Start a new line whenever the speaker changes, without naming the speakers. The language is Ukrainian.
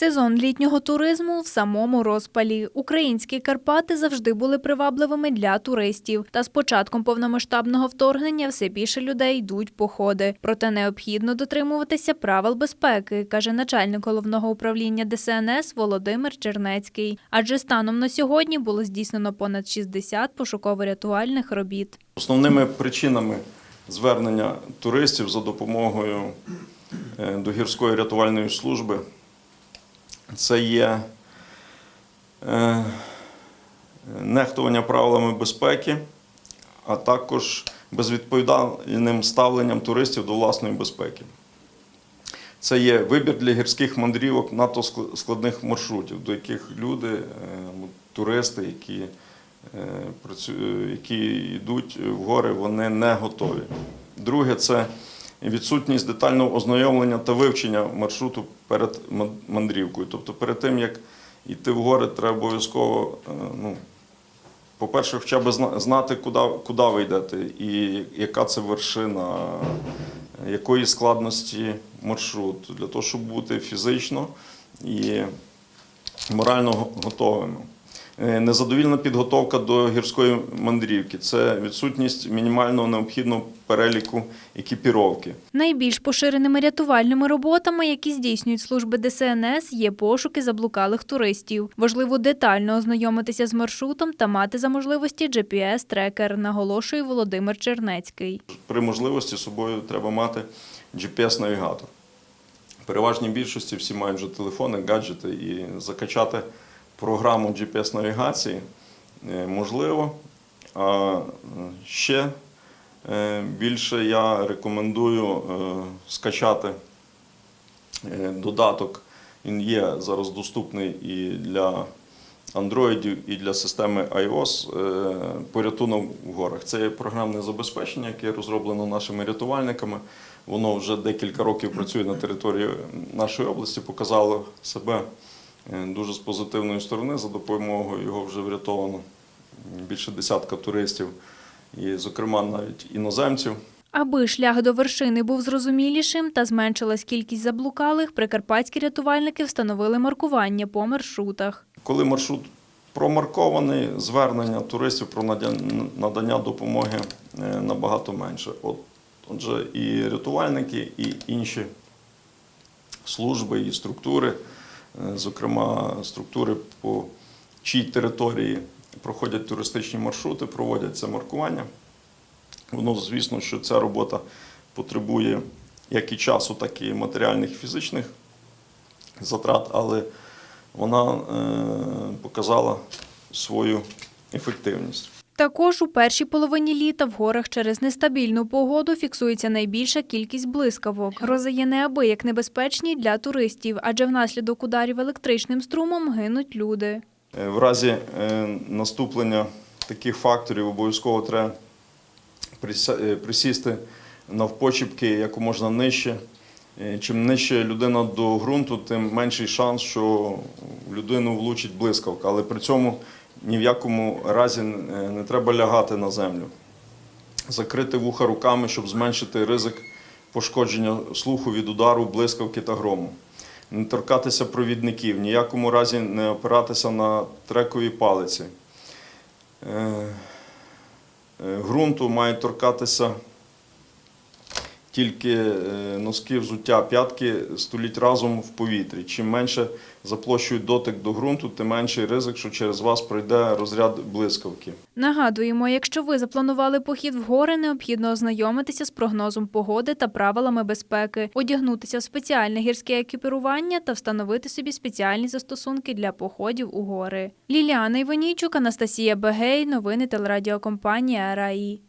Сезон літнього туризму в самому розпалі. Українські Карпати завжди були привабливими для туристів. Та з початком повномасштабного вторгнення все більше людей йдуть походи. Проте необхідно дотримуватися правил безпеки, каже начальник головного управління ДСНС Володимир Чернецький. Адже станом на сьогодні було здійснено понад 60 пошуково-рятувальних робіт.
Основними причинами звернення туристів за допомогою е, до гірської рятувальної служби це є е, нехтування правилами безпеки, а також безвідповідальним ставленням туристів до власної безпеки. Це є вибір для гірських мандрівок надто складних маршрутів, до яких люди, е, туристи, які, е, які йдуть в гори, вони не готові. Друге це відсутність детального ознайомлення та вивчення маршруту перед мандрівкою. Тобто перед тим, як йти в гори, треба обов'язково, е, ну, по-перше, хоча б знати, куди, куди ви йдете, і яка це вершина, якої складності маршрут, для того, щоб бути фізично і морально готовими. Е, Незадовільна підготовка до гірської мандрівки це відсутність мінімального необхідного переліку екіпіровки.
Найбільш поширеними рятувальними роботами, які здійснюють служби ДСНС, є пошуки заблукалих туристів. Важливо детально ознайомитися з маршрутом та мати за можливості GPS-трекер, наголошує Володимир Чернецький.
При можливості собою треба мати GPS-навігатор. В переважній більшості всі мають вже телефони, гаджети і закачати програму GPS-навігації е, можливо. А ще е, більше я рекомендую е, скачати додаток. Він є зараз доступний і для Android, і для системи iOS порятунок в горах. Це є програмне забезпечення, яке розроблено нашими рятувальниками. Воно вже декілька років працює на території нашої області, показало себе дуже з позитивної сторони. За допомогою його вже врятовано більше десятка туристів, і, зокрема, навіть іноземців.
Аби шлях до вершини був зрозумілішим та зменшилась кількість заблукалих, прикарпатські рятувальники встановили маркування по маршрутах.
Коли маршрут промаркований, звернення туристів про надання допомоги е, набагато менше. От, отже, і рятувальники, і інші служби, і структури, е, зокрема структури, по чій території проходять туристичні маршрути, проводять це маркування. Воно, звісно, що ця робота потребує як і часу, так і матеріальних фізичних затрат, але вона е, показала свою ефективність.
Також у першій половині літа в горах через нестабільну погоду фіксується найбільша кількість блискавок. Грози є неабияк небезпечні для туристів, адже внаслідок ударів електричним струмом гинуть люди.
Е, В разі е, наступлення таких факторів обов'язково треба е, присісти навпочіпки якомога нижче. Е, Чим нижче людина до ґрунту, тим менший шанс, що людину влучить блискавка. Але при цьому ні в якому разі е, не треба лягати на землю. Закрити вуха руками, щоб зменшити ризик пошкодження слуху від удару, блискавки та грому. Не торкатися провідників, в ніякому разі не опиратися на трекові палиці. Е, е, Ґрунту мають торкатися тільки е, носки взуття, п'ятки століть разом в повітрі. Чим менше заплощують дотик до ґрунту, тим менший ризик, що через вас пройде розряд блискавки.
Нагадуємо, якщо ви запланували похід в гори, необхідно ознайомитися з прогнозом погоди та правилами безпеки, одягнутися в спеціальне гірське екіпірування та встановити собі спеціальні застосунки для походів у гори. Ліліана Іванійчук, Анастасія Бегей, новини телерадіокомпанія РАІ.